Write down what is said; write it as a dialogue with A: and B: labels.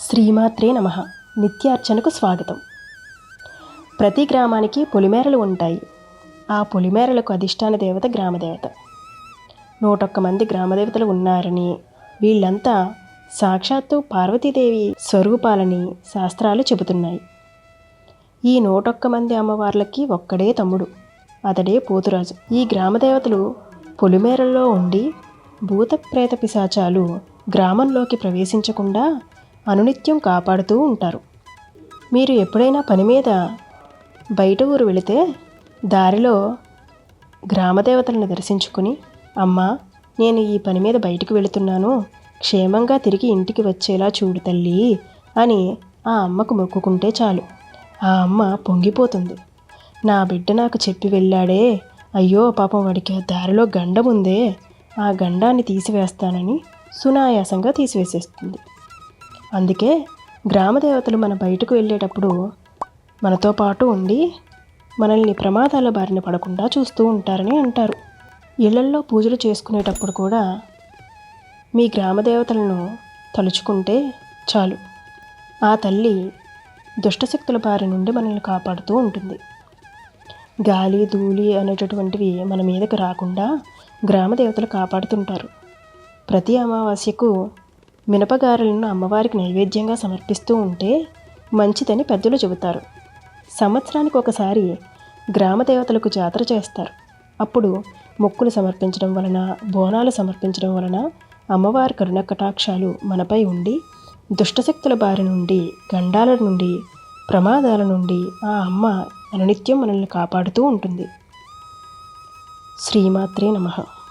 A: శ్రీమాత్రే నమ. నిత్యార్చనకు స్వాగతం. ప్రతి గ్రామానికి పొలిమేరలు ఉంటాయి. ఆ పొలిమేరలకు అధిష్టాన దేవత గ్రామదేవత. నూటొక్క మంది గ్రామదేవతలు ఉన్నారని వీళ్ళంతా సాక్షాత్తు పార్వతీదేవి స్వరూపాలని శాస్త్రాలు చెబుతున్నాయి. ఈ నూటొక్క మంది అమ్మవార్లకి ఒక్కడే తమ్ముడు అతడే పోతురాజు. ఈ గ్రామదేవతలు పొలిమేరల్లో ఉండి భూత ప్రేత పిశాచాలు గ్రామంలోకి ప్రవేశించకుండా అనునిత్యం కాపాడుతూ ఉంటారు. మీరు ఎప్పుడైనా పని మీద బయట ఊరు వెళితే దారిలో గ్రామదేవతలను దర్శించుకుని అమ్మా నేను ఈ పని మీద బయటకు వెళుతున్నాను. క్షేమంగా తిరిగి ఇంటికి వచ్చేలా చూడు తల్లి అని ఆ అమ్మకు మొక్కుకుంటే చాలు. ఆ అమ్మ పొంగిపోతుంది. నా బిడ్డ నాకు చెప్పి వెళ్ళాడే. అయ్యో పాపం వాడికి దారిలో గండం ఉందే. ఆ గండాన్ని తీసివేస్తానని సునాయాసంగా తీసివేసేస్తుంది. అందుకే గ్రామదేవతలు మన బయటకు వెళ్ళేటప్పుడు మనతో పాటు ఉండి మనల్ని ప్రమాదాల బారిన పడకుండా చూస్తూ ఉంటారని అంటారు. ఇళ్ళల్లో పూజలు చేసుకునేటప్పుడు కూడా మీ గ్రామదేవతలను తలుచుకుంటే చాలు. ఆ తల్లి దుష్టశక్తుల బారి నుండి మనల్ని కాపాడుతూ ఉంటుంది. గాలి ధూళి అనేటటువంటివి మన మీదకి రాకుండా గ్రామదేవతలు కాపాడుతుంటారు. ప్రతి అమావాస్యకు మినపగారెలను అమ్మవారికి నైవేద్యంగా సమర్పిస్తూ ఉంటే మంచిదని పెద్దలు చెబుతారు. సంవత్సరానికి ఒకసారి గ్రామదేవతలకు జాతర చేస్తారు. అప్పుడు మొక్కులు సమర్పించడం వలన బోనాలు సమర్పించడం వలన అమ్మవారి కరుణ కటాక్షాలు మనపై ఉండి దుష్టశక్తుల బారి నుండి గండాల నుండి ప్రమాదాల నుండి ఆ అమ్మ అనునిత్యం మనల్ని కాపాడుతూ ఉంటుంది. శ్రీమాత్రే నమః.